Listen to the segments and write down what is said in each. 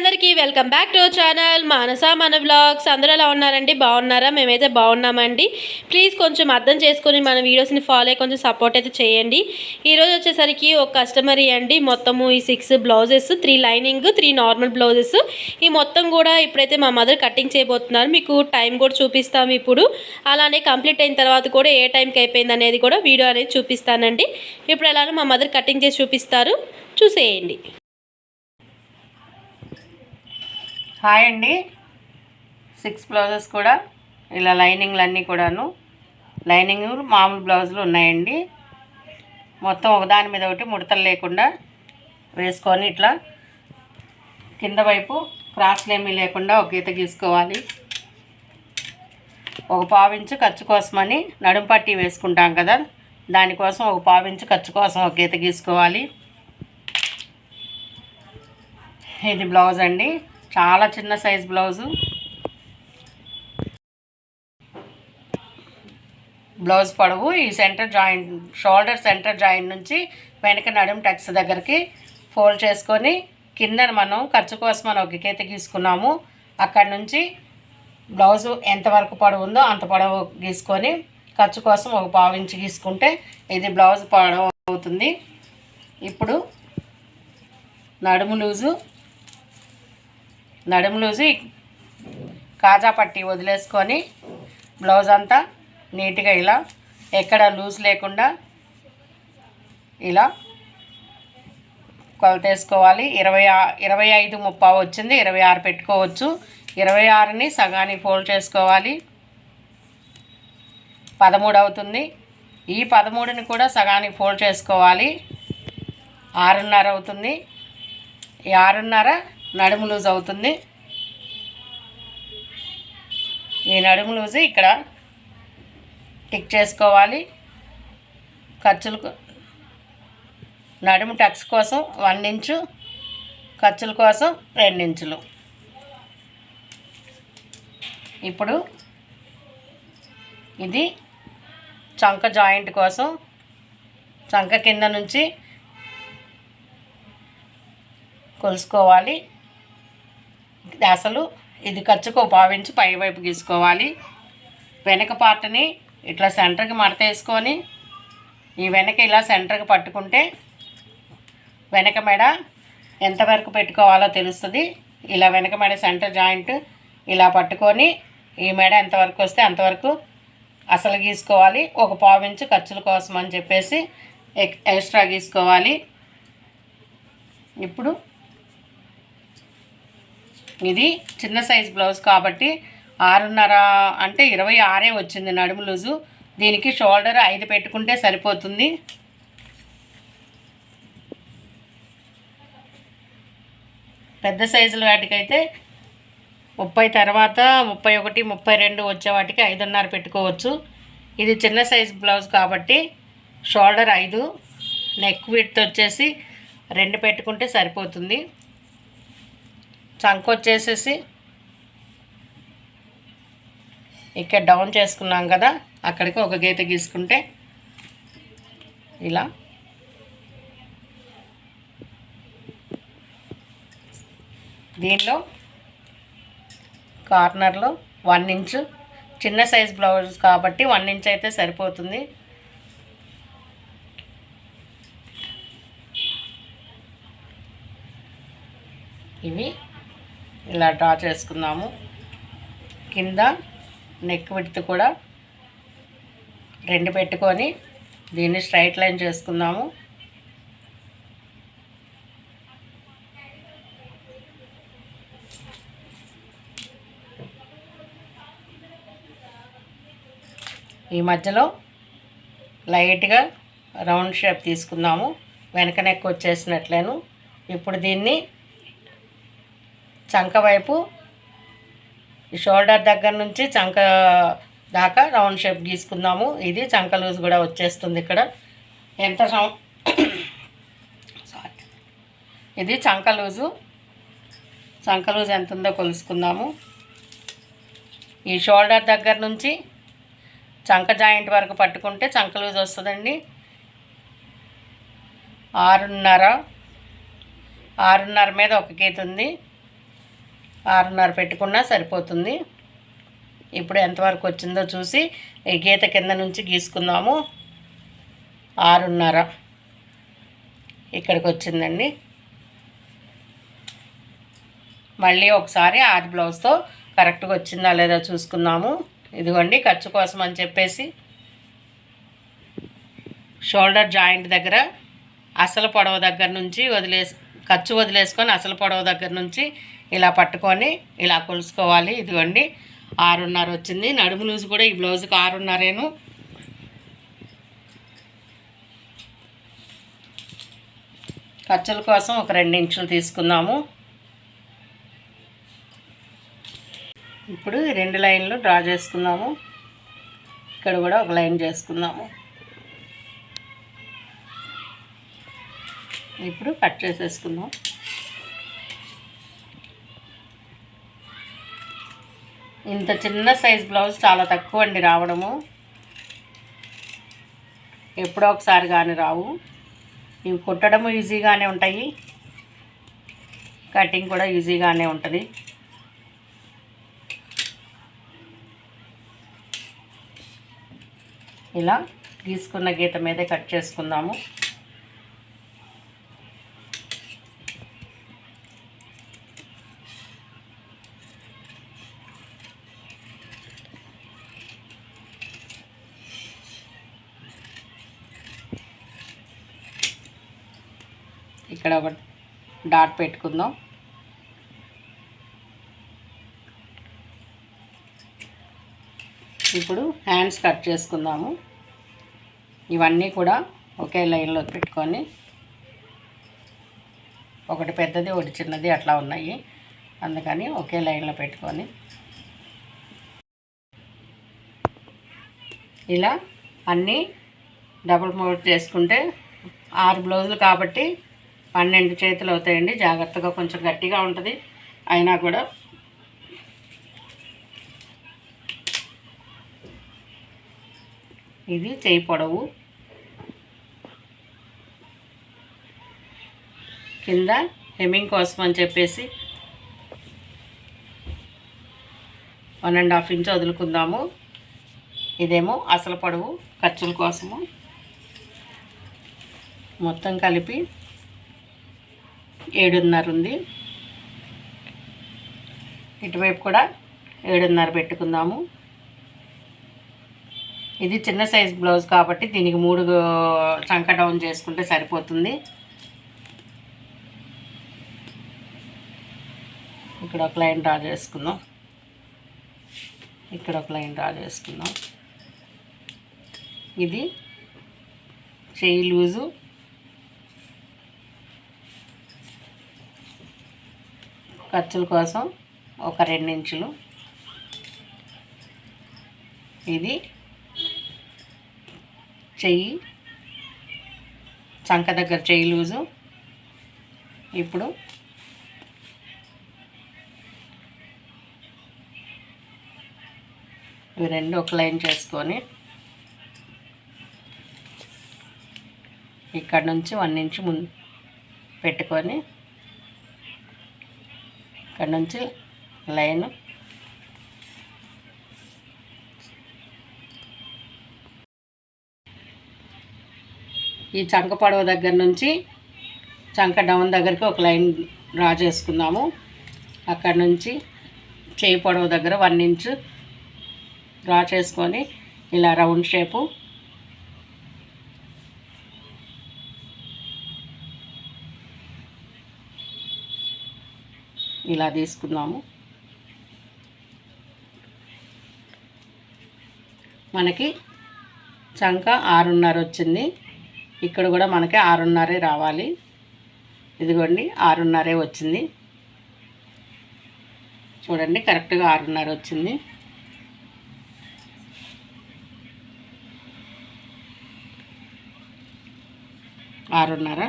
అందరికీ welcome back to channel. Manasa మన vlogs. అందరూ ఎలా ఉన్నారండి? బాగున్నారా? మేమైతే బాగున్నామండి. ప్లీజ్ కొంచెం అర్థం చేసుకొని మన వీడియోస్ని ఫాలో అయ్యి కొంచెం సపోర్ట్ అయితే చేయండి. ఈరోజు వచ్చేసరికి ఒక కస్టమర్ అండి. మొత్తము ఈ six blouses three lining three normal blouses. ఈ మొత్తం కూడా ఇప్పుడైతే మా మదర్ కటింగ్ చేయబోతున్నారు. మీకు టైం కూడా చూపిస్తాము ఇప్పుడు. అలానే కంప్లీట్ అయిన తర్వాత కూడా ఏ టైంకి అయిపోయింది అనేది కూడా వీడియో అనేది చూపిస్తానండి. ఇప్పుడు ఎలానో మా మదర్ కటింగ్ చేసి చూపిస్తారు. చూసేయండి. హాయ్ అండి. సిక్స్ బ్లౌజెస్ కూడా ఇలా లైనింగ్లు అన్నీ కూడాను. లైనింగ్ మామూలు బ్లౌజులు ఉన్నాయండి. మొత్తం ఒకదాని మీద ఒకటి ముడతలు లేకుండా వేసుకొని ఇట్లా కింద వైపు క్రాస్లేమీ లేకుండా ఒక గీత గీసుకోవాలి. ఒక పావించు ఖర్చు కోసమని నడుం పట్టి వేసుకుంటాం కదా. దానికోసం ఒక పావించు ఖర్చు కోసం ఒక గీత గీసుకోవాలి. ఇది బ్లౌజ్ అండి చాలా చిన్న సైజ్ బ్లౌజు. బ్లౌజ్ పొడవు ఈ center joint shoulder center joint నుంచి వెనక నడుం టక్స్ దగ్గరికి ఫోల్డ్ చేసుకొని కింద మనం ఖర్చు కోసం మనం ఒక గీత గీసుకున్నాము. అక్కడ నుంచి బ్లౌజు ఎంతవరకు పొడవు ఉందో అంత పొడవు గీసుకొని ఖర్చు కోసం ఒక పావించి గీసుకుంటే ఇది బ్లౌజ్ పొడవు అవుతుంది. ఇప్పుడు నడుము లూజు నడుము లూసి కాజా పట్టి వదిలేసుకొని బ్లౌజ్ అంతా నీట్గా ఇలా ఎక్కడ లూజ్ లేకుండా ఇలా కొలతేసుకోవాలి. ఇరవై ఇరవై ఐదు ముప్పా వచ్చింది. ఇరవై ఆరు పెట్టుకోవచ్చు. ఇరవై ఆరుని సగానికి ఫోల్డ్ చేసుకోవాలి. పదమూడు అవుతుంది. ఈ పదమూడుని కూడా సగానికి ఫోల్డ్ చేసుకోవాలి. ఆరున్నర అవుతుంది. ఈ ఆరున్నర నడుము లూజ్ అవుతుంది. ఈ నడుము లూజ్ ఇక్కడ టిక్ చేసుకోవాలి. ఖర్చులు నడుము టక్స్ కోసం వన్ ఇంచు ఖర్చుల కోసం రెండు ఇంచులు. ఇప్పుడు ఇది చంక జాయింట్ కోసం చంక కింద నుంచి కొలుసుకోవాలి. అసలు ఇది ఖర్చుకు పావించి పై వైపు గీసుకోవాలి. వెనక పార్ట్ని ఇట్లా సెంటర్కి మడత వేసుకొని ఈ వెనక ఇలా సెంటర్కి పట్టుకుంటే వెనక మెడ ఎంతవరకు పెట్టుకోవాలో తెలుస్తుంది. ఇలా వెనక మెడ సెంటర్ జాయింట్ ఇలా పట్టుకొని ఈ మెడ ఎంతవరకు వస్తే అంతవరకు అసలు గీసుకోవాలి. ఒక పావించు ఖర్చుల కోసం అని చెప్పేసి ఎక్ ఎక్స్ట్రా గీసుకోవాలి. ఇప్పుడు ఇది చిన్న సైజ్ బ్లౌజ్ కాబట్టి ఆరున్నర అంటే ఇరవై ఆరే వచ్చింది నడుము లూజు. దీనికి షోల్డర్ ఐదు పెట్టుకుంటే సరిపోతుంది. పెద్ద సైజుల వాటికైతే ముప్పై తర్వాత ముప్పై ఒకటి ముప్పై రెండు వచ్చే వాటికి ఐదున్నర పెట్టుకోవచ్చు. ఇది చిన్న సైజ్ బ్లౌజ్ కాబట్టి షోల్డర్ ఐదు నెక్ విడ్త్ వచ్చేసి రెండు పెట్టుకుంటే సరిపోతుంది. వచ్చేసేసి ఇక్కడ డౌన్ చేసుకున్నాం కదా అక్కడికి ఒక గీత గీసుకుంటే ఇలా. దీనిలో కార్నర్లో వన్ ఇంచు చిన్న సైజ్ బ్లౌజ్ కాబట్టి వన్ ఇంచ్ అయితే సరిపోతుంది. ఇవి ఇలా డ్రా చేసుకుందాము. కింద నెక్ విడ్త్ కూడా రెండు పెట్టుకొని దీన్ని స్ట్రైట్ లైన్ చేసుకుందాము. ఈ మధ్యలో లైట్గా రౌండ్ షేప్ తీసుకుందాము. వెనక నెక్ వచ్చేసినట్లేను. ఇప్పుడు దీన్ని చంక వైపు ఈ షోల్డర్ దగ్గర నుంచి చంక దాకా రౌండ్ షేప్ గీసుకుందాము. ఇది చంక లూజ్ కూడా వచ్చేస్తుంది ఇక్కడ. ఎంత సారీ. ఇది చంక లూజు. చంక లూజ్ ఎంత ఉందో కొలుసుకుందాము. ఈ షోల్డర్ దగ్గర నుంచి చంక జాయింట్ వరకు పట్టుకుంటే చంక లూజ్ వస్తుందండి. ఆరున్నర ఆరున్నర మీద ఒక గీత ఉంది. ఆరున్నర పెట్టుకున్నా సరిపోతుంది. ఇప్పుడు ఎంతవరకు వచ్చిందో చూసి ఈ గీత కింద నుంచి గీసుకుందాము. ఆరున్నర ఇక్కడికి వచ్చిందండి. మళ్ళీ ఒకసారి ఆరు బ్లౌజ్తో కరెక్ట్గా వచ్చిందా లేదా చూసుకుందాము. ఇదిగోండి ఖర్చు కోసం అని చెప్పేసి. షోల్డర్ జాయింట్ దగ్గర అసలు పొడవ దగ్గర నుంచి వదిలేసి ఖర్చు వదిలేసుకొని అసలు పొడవ దగ్గర నుంచి ఇలా పట్టుకొని ఇలా కొలుసుకోవాలి. ఇదిగోండి ఆరున్నర వచ్చింది. నడుము లూజు కూడా ఈ బ్లౌజ్కి ఆరున్నరేను. ఖర్చుల కోసం ఒక రెండు ఇంచులు తీసుకుందాము. ఇప్పుడు రెండు లైన్లు డ్రా చేసుకుందాము. ఇక్కడ కూడా ఒక లైన్ చేసుకుందాము. ఇప్పుడు కట్ చేసేసుకుందాం. ఇంత చిన్న సైజ్ బ్లౌజ్ చాలా తక్కువ అండి రావడము. ఎప్పుడో ఒకసారి కానీ రావు. ఇవి కుట్టడము ఈజీగానే ఉంటాయి. కటింగ్ కూడా ఈజీగానే ఉంటుంది. ఇలా గీసుకున్న గీత మీదే కట్ చేసుకుందాము. డాట్ పెట్టుకుందాం. ఇప్పుడు హ్యాండ్స్ కట్ చేసుకుందాము. ఇవన్నీ కూడా ఒకే లైన్లో పెట్టుకొని ఒకటి పెద్దది ఒకటి చిన్నది అట్లా ఉన్నాయి. అందుకని ఒకే లైన్లో పెట్టుకొని ఇలా అన్నీ డబుల్ మోడ్ చేసుకుంటే ఆరు బ్లౌజులు కాబట్టి పన్నెండు చేతులు అవుతాయండి. జాగ్రత్తగా కొంచెం గట్టిగా ఉంటుంది. అయినా కూడా ఇది చేయి పొడవు. కింద హెమ్మింగ్ కోసం అని చెప్పేసి వన్ అండ్ హాఫ్ ఇంచ్ వదులుకుందాము. ఇదేమో అసలు పొడవు ఖర్చుల కోసము. మొత్తం కలిపి ఏడున్నర ఉంది. ఇటువైపు కూడా ఏడున్నర పెట్టుకుందాము. ఇది చిన్న సైజ్ బ్లౌజ్ కాబట్టి దీనికి మూడు చంక డౌన్ చేసుకుంటే సరిపోతుంది. ఇక్కడ ఒక లైన్ డ్రా చేసుకుందాం. ఇక్కడ ఒక లైన్ డ్రా చేసుకుందాం. ఇది చెయ్యి లూజు. ఖర్చుల కోసం ఒక రెండు ఇంచులు ఇది చెయ్యి చంక దగ్గర చెయ్యి లూజు. ఇప్పుడు ఇవి రెండు ఒక లైన్ చేసుకొని ఇక్కడ నుంచి వన్ ఇంచ్ ముందు పెట్టుకొని ఇక్కడ నుంచి లైన్. ఈ చంక పడవ దగ్గర నుంచి చంక డౌన్ దగ్గరికి ఒక లైన్ డ్రా చేసుకుందాము. అక్కడ నుంచి చేయి పొడవు దగ్గర వన్ ఇంచ్ డ్రా చేసుకొని ఇలా రౌండ్ షేపు ఇలా తీసుకున్నాము మనకి చంక ఆరున్నర వచ్చింది. ఇక్కడ కూడా మనకి ఆరున్నరే రావాలి. ఇదిగోండి ఆరున్నరే వచ్చింది. చూడండి కరెక్ట్గా ఆరున్నర వచ్చింది. ఆరున్నర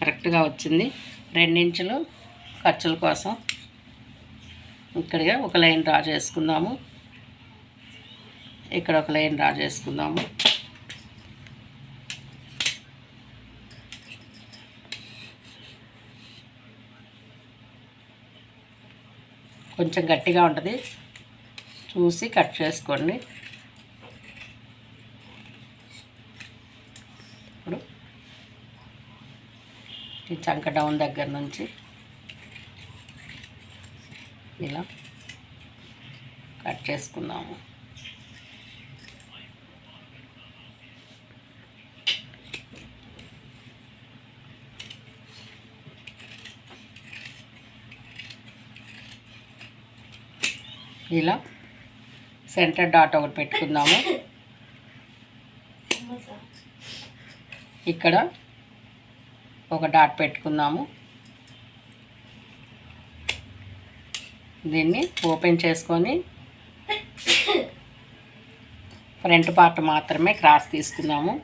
కరెక్ట్గా వచ్చింది. రెండించులు ఖర్చుల కోసం. ఇక్కడిగా ఒక లైన్ డ్రా చేసుకుందాము. ఇక్కడ ఒక లైన్ డ్రా చేసుకుందాము. కొంచెం గట్టిగా ఉంటుంది. చూసి కట్ చేసుకోండి. ఇప్పుడు ఈ చంక డౌన్ దగ్గర నుంచి ఇలా కట్ చేసుకుందాము. ఇలా సెంటర్ డాట్ ఒకటి పెట్టుకుందాము. ఇక్కడ ఒక డాట్ పెట్టుకుందాము. దీన్ని ఓపెన్ చేసుకొని ఫ్రంట్ పార్ట్ మాత్రమే క్రాస్ తీసుకున్నాము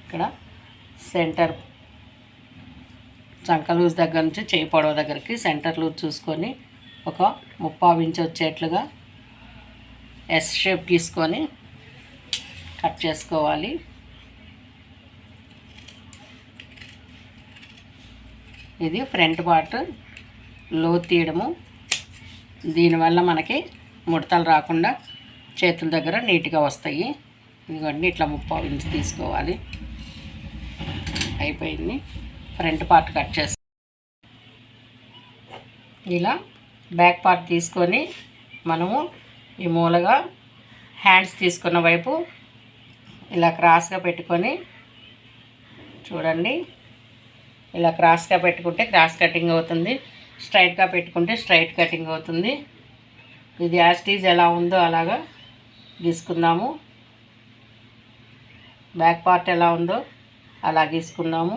ఇక్కడ సెంటర్ చంక లూజ్ దగ్గర నుంచి చేయి పొడవ దగ్గరికి సెంటర్ లూజ్ చూసుకొని ఒక ముప్పావు ఇంచ్ వచ్చేట్లుగా ఎస్ షేప్ తీసుకొని కట్ చేసుకోవాలి. ఇది ఫ్రంట్ పార్ట్లో తీయడము. దీనివల్ల మనకి ముడతలు రాకుండా చేతుల దగ్గర నీట్గా వస్తాయి. ఇదిగోండి ఇట్లా ముప్పావు ఇంచు తీసుకోవాలి. అయిపోయింది. ఫ్రంట్ పార్ట్ కట్ చేస్తాం. ఇలా బ్యాక్ పార్ట్ తీసుకొని మనము ఈ మూలగా హ్యాండ్స్ తీసుకున్న వైపు ఇలా క్రాస్గా పెట్టుకొని చూడండి. ఇలా క్రాస్గా పెట్టుకుంటే క్రాస్ కటింగ్ అవుతుంది. స్ట్రైట్గా పెట్టుకుంటే స్ట్రైట్ కటింగ్ అవుతుంది. ఇది యాస్టీజ్ ఎలా ఉందో అలాగా గీసుకుందాము. బ్యాక్ పార్ట్ ఎలా ఉందో అలా గీసుకుందాము.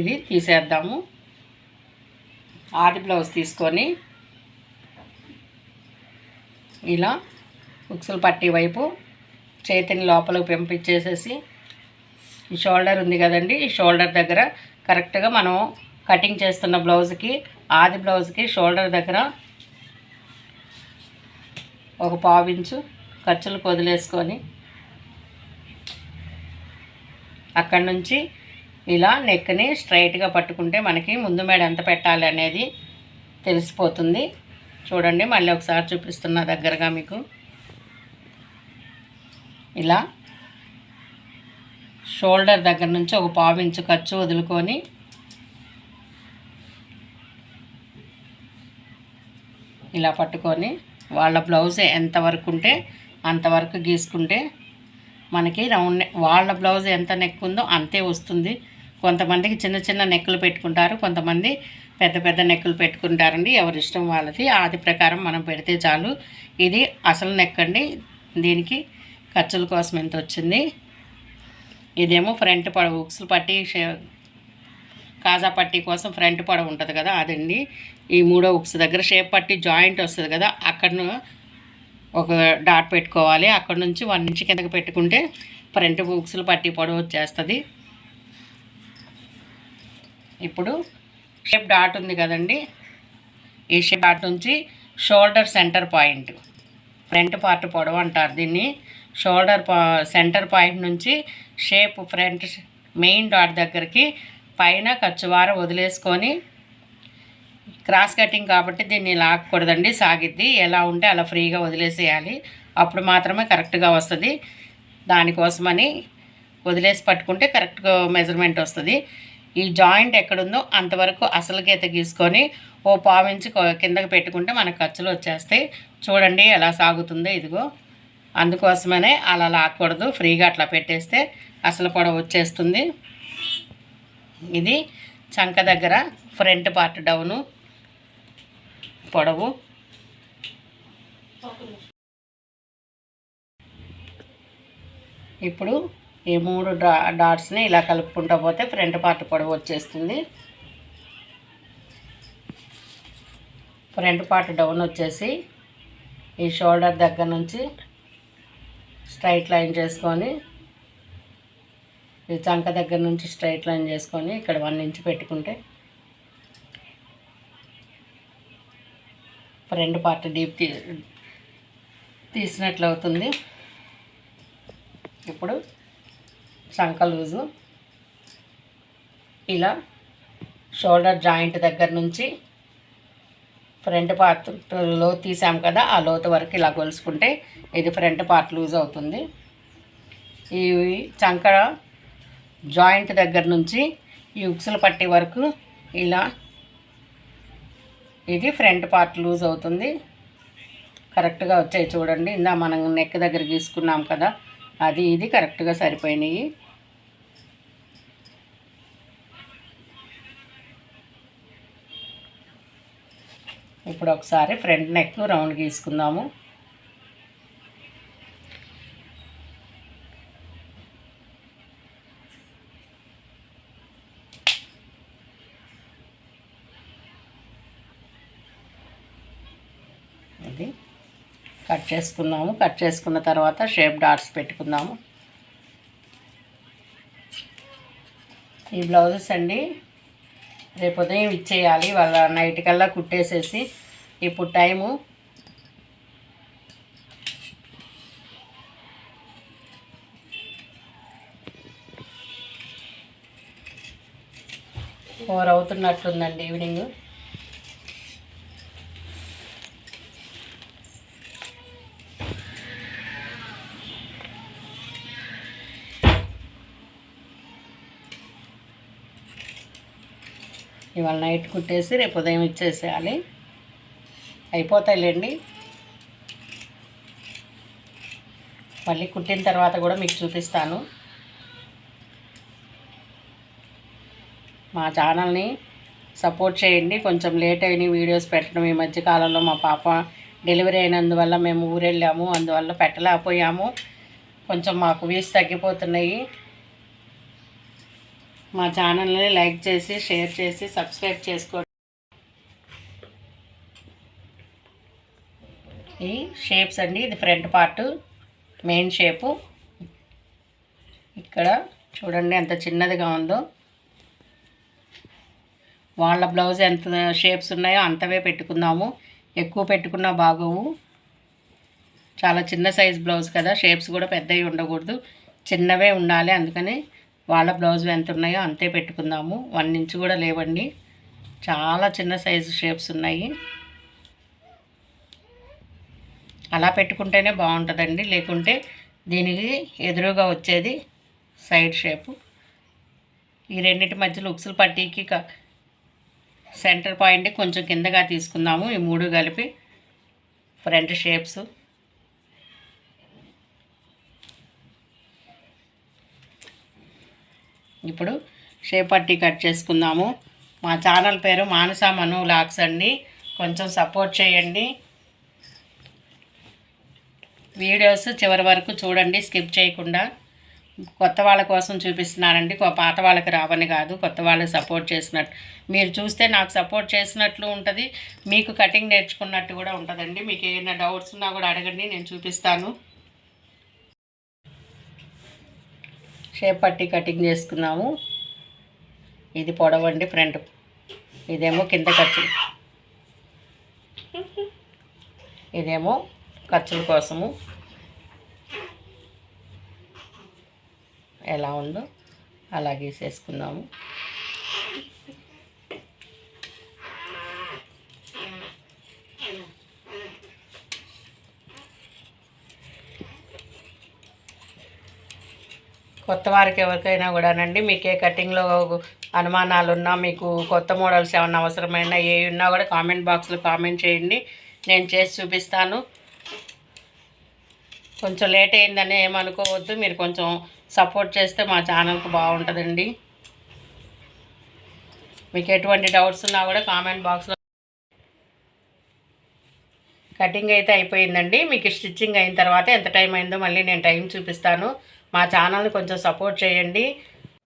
ఇది తీసేద్దాము. ఆది బ్లౌజ్ తీసుకొని ఇలా ఉక్సులు పట్టి వైపు చేతిని లోపలికి పెంపించేసేసి ఈ షోల్డర్ ఉంది కదండి ఈ షోల్డర్ దగ్గర కరెక్ట్గా మనం కటింగ్ చేస్తున్న బ్లౌజ్కి ఆది బ్లౌజ్కి షోల్డర్ దగ్గర ఒక పావించు ఖర్చులు వదిలేసుకొని అక్కడి నుంచి ఇలా నెక్ని స్ట్రైట్గా పట్టుకుంటే మనకి ముందు మేడ ఎంత పెట్టాలి అనేది తెలిసిపోతుంది. చూడండి మళ్ళీ ఒకసారి చూపిస్తున్నా దగ్గరగా మీకు. ఇలా షోల్డర్ దగ్గర నుంచి ఒక పావించు ఖర్చు వదులుకొని ఇలా పట్టుకొని వాళ్ళ బ్లౌజ్ ఎంతవరకు ఉంటే అంతవరకు గీసుకుంటే మనకి రౌండ్ నెక్ వాళ్ళ బ్లౌజ్ ఎంత నెక్ ఉందో అంతే వస్తుంది. కొంతమందికి చిన్న చిన్న నెక్కులు పెట్టుకుంటారు కొంతమంది పెద్ద పెద్ద నెక్కులు పెట్టుకుంటారండి ఎవరి ఇష్టం వాళ్ళది. ఆది ప్రకారం మనం పెడితే చాలు. ఇది అసలు నెక్ అండి. దీనికి ఖర్చుల కోసం ఎంత వచ్చింది? ఇదేమో ఫ్రంట్ పొడవు ఉక్సులు పట్టి షే- కాజా పట్టి కోసం ఫ్రంట్ పడవ ఉంటుంది కదా అదండి. ఈ మూడో ఉక్స్ దగ్గర షేప్ పట్టి జాయింట్ వస్తుంది కదా అక్కడ ఒక డాట్ పెట్టుకోవాలి. అక్కడ నుంచి వన్ ఇంచ్ కిందకి పెట్టుకుంటే ఫ్రంట్ బుక్స్లు పట్టి పొడవు వచ్చేస్తుంది. ఇప్పుడు షేప్ డాట్ ఉంది కదండి. ఈ షేప్ డాట్ నుంచి shoulder center point. Front part పొడవు అంటారు దీన్ని. షోల్డర్ పా సెంటర్ పాయింట్ నుంచి షేప్ ఫ్రంట్ మెయిన్ డాట్ దగ్గరికి పైన ఖర్చువార వదిలేసుకొని క్రాస్ కటింగ్ కాబట్టి దీన్ని లాక్కూడదండి సాగిద్ది. ఎలా ఉంటే అలా ఫ్రీగా వదిలేసేయాలి. అప్పుడు మాత్రమే కరెక్ట్గా వస్తుంది. దానికోసమని వదిలేసి పట్టుకుంటే కరెక్ట్గా మెజర్మెంట్ వస్తుంది. ఈ జాయింట్ ఎక్కడుందో అంతవరకు అసలు గీత గీసుకొని ఓ పావించి కిందకి పెట్టుకుంటే మనకు ఖర్చులు వచ్చేస్తాయి. చూడండి ఎలా సాగుతుందో ఇదిగో. అందుకోసమనే అలా లాక్కూడదు. ఫ్రీగా అట్లా పెట్టేస్తే అసలు పొడవ వచ్చేస్తుంది. ఇది చంక దగ్గర ఫ్రంట్ పార్ట్ డౌను. పొడవు. ఇప్పుడు ఈ మూడు డా డాట్స్ని ఇలా కలుపుకుంటూ పోతే ఫ్రంట్ పార్ట్ పొడవు వచ్చేస్తుంది. ఫ్రంట్ పార్ట్ డౌన్ వచ్చేసి ఈ షోల్డర్ దగ్గర నుంచి స్ట్రైట్ లైన్ చేసుకొని ఈ చంక దగ్గర నుంచి స్ట్రైట్ లైన్ చేసుకొని ఇక్కడ వన్ ఇంచ్ పెట్టుకుంటే ఫ్రంట్ పార్ట్ డీప్ తీ తీసినట్లు అవుతుంది. ఇప్పుడు శంఖ లూజు ఇలా షోల్డర్ జాయింట్ దగ్గర నుంచి ఫ్రంట్ పార్ట్లో తీసాం కదా ఆ లోతు వరకు ఇలా కొలుసుకుంటే ఇది ఫ్రంట్ పార్ట్ లూజ్ అవుతుంది. ఈ చంక జాయింట్ దగ్గర నుంచి ఈ ఉక్సుల పట్టే వరకు ఇలా ఇది ఫ్రంట్ పార్ట్ లూజ్ అవుతుంది. కరెక్ట్గా వచ్చాయి చూడండి. ఇందా మనం నెక్ దగ్గర గీసుకున్నాం కదా. అది ఇది కరెక్ట్గా సరిపోయినాయి. ఇప్పుడు ఒకసారి ఫ్రంట్ నెక్ రౌండ్ గీసుకుందాము ఇది కట్ చేసుకున్నాము కట్ చేసుకున్న తర్వాత షేప్ డాట్స్ పెట్టుకుందాము. ఈ బ్లౌజెస్ అండి రేపు ఉదయం ఇచ్చేయాలి. వాళ్ళ నైట్ కల్లా కుట్టేసేసి ఇప్పుడు టైము ఫోర్ అవుతున్నట్లుందండి ఈవినింగ్. ఇవాళ నైట్ కుట్టేసి రేపు ఉదయం ఇచ్చేసేయాలి. అయిపోతాయిలేండి. మళ్ళీ కుట్టిన తర్వాత కూడా మీకు చూపిస్తాను. మా ఛానల్ని సపోర్ట్ చేయండి. కొంచెం లేట్ అయిన వీడియోస్ పెట్టడం. ఈ మధ్యకాలంలో మా పాప డెలివరీ అయినందువల్ల మేము ఊరెళ్ళాము. అందువల్ల పెట్టలేకపోయాము. కొంచెం మాకు వ్యూస్ తగ్గిపోతున్నాయి. మా ఛానల్ని లైక్ చేసి షేర్ చేసి సబ్స్క్రైబ్ చేసుకోండి. ఈ షేప్స్ అండి. ఇది ఫ్రంట్ పార్ట్ మెయిన్ షేపు. ఇక్కడ చూడండి ఎంత చిన్నదిగా ఉందో. వాళ్ళ బ్లౌజ్ ఎంత షేప్స్ ఉన్నాయో అంతవే పెట్టుకుందాము. ఎక్కువ పెట్టుకున్నా బాగోవు. చాలా చిన్న సైజ్ బ్లౌజ్ కదా. షేప్స్ కూడా పెద్దవి ఉండకూడదు. చిన్నవే ఉండాలి. అందుకని వాళ్ళ బ్లౌజ్ ఎంత ఉన్నాయో అంతే పెట్టుకుందాము. వన్ ఇంచ్ కూడా లేవండి. చాలా చిన్న సైజు షేప్స్ ఉన్నాయి. అలా పెట్టుకుంటేనే బాగుంటుందండి. లేకుంటే దీనికి ఎదురుగా వచ్చేది సైడ్ షేపు. ఈ రెండింటి మధ్య లుక్స్లు పట్టీకి సెంటర్ పాయింట్ కొంచెం కిందగా తీసుకుందాము. ఈ మూడు కలిపి ఫ్రంట్ షేప్స్. ఇప్పుడు షేపట్టి కట్ చేసుకుందాము. మా ఛానల్ పేరు మానస మను లాక్స్ అండి. కొంచెం సపోర్ట్ చేయండి. వీడియోస్ చివరి వరకు చూడండి స్కిప్ చేయకుండా. కొత్త వాళ్ళ కోసం చూపిస్తున్నానండి. పాత వాళ్ళకి రావని కాదు కొత్త వాళ్ళకి సపోర్ట్ చేసినట్టు. మీరు చూస్తే నాకు సపోర్ట్ చేసినట్లు ఉంటుంది. మీకు కటింగ్ నేర్చుకున్నట్టు కూడా ఉంటుందండి. మీకు ఏమైనా డౌట్స్ ఉన్నా కూడా అడగండి నేను చూపిస్తాను. షేప్ పట్టి కటింగ్ చేసుకున్నాము. ఇది పొడవండి ఫ్రంట్. ఇదేమో కింద ఖర్చు. ఇదేమో ఖర్చుల కోసము. ఎలా ఉందో అలా గీసేసుకుందాము. కొత్త వారికి ఎవరికైనా కూడానండి మీకు ఏ కటింగ్లో అనుమానాలు ఉన్నా మీకు కొత్త మోడల్స్ ఏమన్నా అవసరమైనా ఏ ఉన్నా కూడా కామెంట్ బాక్స్లో కామెంట్ చేయండి. నేను చేసి చూపిస్తాను. కొంచెం లేట్ అయిందని ఏమనుకోవద్దు మీరు కొంచెం సపోర్ట్ చేస్తే మా ఛానల్కి బాగుంటుందండి. మీకు ఎటువంటి డౌట్స్ ఉన్నా కూడా కామెంట్ బాక్స్లో కటింగ్ అయితే అయిపోయిందండి. మీకు స్టిచ్చింగ్ అయిన తర్వాత ఎంత టైం అయిందో మళ్ళీ నేను టైం చూపిస్తాను. మా ఛానల్ని కొంచెం సపోర్ట్ చేయండి.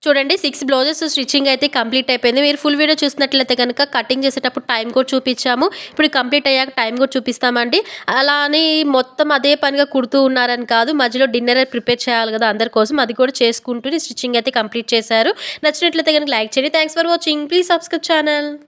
చూడండి సిక్స్ బ్లౌజెస్ స్టిచ్చింగ్ అయితే కంప్లీట్ అయిపోయింది. మీరు ఫుల్ వీడియో చూసినట్లయితే కనుక కటింగ్ చేసేటప్పుడు టైం కూడా చూపించాము. ఇప్పుడు కంప్లీట్ అయ్యాక టైం కూడా చూపిస్తామండి. అలా అని మొత్తం అదే పనిగా కుడుతూ ఉన్నారని కాదు మధ్యలో డిన్నర్ ప్రిపేర్ చేయాలి కదా అందరి కోసం అది కూడా చేసుకుంటూ స్టిచ్చింగ్ అయితే కంప్లీట్ చేశారు. నచ్చినట్లయితే కనుక లైక్ చేయండి. Thanks for watching please subscribe channel